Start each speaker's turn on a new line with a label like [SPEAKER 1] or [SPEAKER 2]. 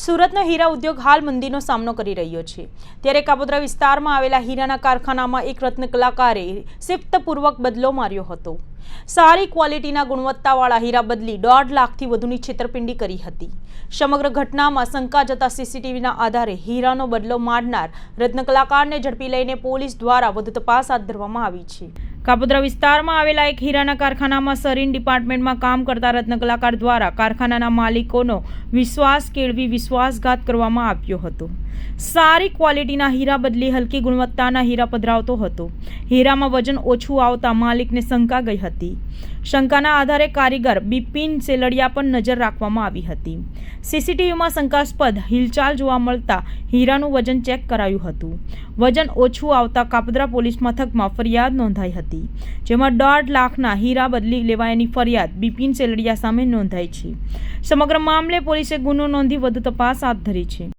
[SPEAKER 1] સુરતનો હીરા ઉદ્યોગ હાલ મંદીનો સામનો કરી રહ્યો છે. ત્યારે કાપોદ્રા વિસ્તારમાં આવેલા હીરાના કારખાનામાં એક રત્ન કલાકારે સિફ્તપૂર્વક બદલો માર્યો હતો. સારી ક્વોલિટીના ગુણવત્તાવાળા હીરા બદલી દોઢ લાખથી વધુની છેતરપિંડી કરી હતી. સમગ્ર ઘટનામાં શંકા જતા સીસીટીવીના આધારે હીરાનો બદલો મારનાર રત્ન કલાકારને ઝડપી લઈને પોલીસ દ્વારા વધુ તપાસ હાથ ધરવામાં આવી છે. કાપોદ્રા વિસ્તારમાં આવેલા એક હીરાના કારખાનામાં સરીન ડિપાર્ટમેન્ટમાં કામ કરતા રત્ન કલાકાર દ્વારા કારખાનાના માલિકોનો વિશ્વાસ કેળવી વિશ્વાસઘાત કરવામાં આવ્યો હતો. સારી ક્વોલિટીના હીરા બદલી હલકી ગુણવત્તાના હીરા પધરાવતો હતો. હીરામાં વજન ઓછું આવતા માલિકને શંકા ગઈ હતી. શંકાના આધારે કારીગર બિપિન સેલડિયા પર નજર રાખવામાં આવી હતી. સીસીટીવીમાં શંકાસ્પદ હિલચાલ જોવા મળતા હીરાનું વજન ચેક કરાયું હતું. વજન ઓછું આવતા કાપદરા પોલીસ મથકમાં ફરિયાદ નોંધાઈ હતી, જેમાં દોઢ લાખના હીરા બદલી લેવાયાની ફરિયાદ બિપિન સેલડિયા સામે નોંધાઈ છે. સમગ્ર મામલે પોલીસે ગુનો નોંધી વધુ તપાસ હાથ ધરી છે.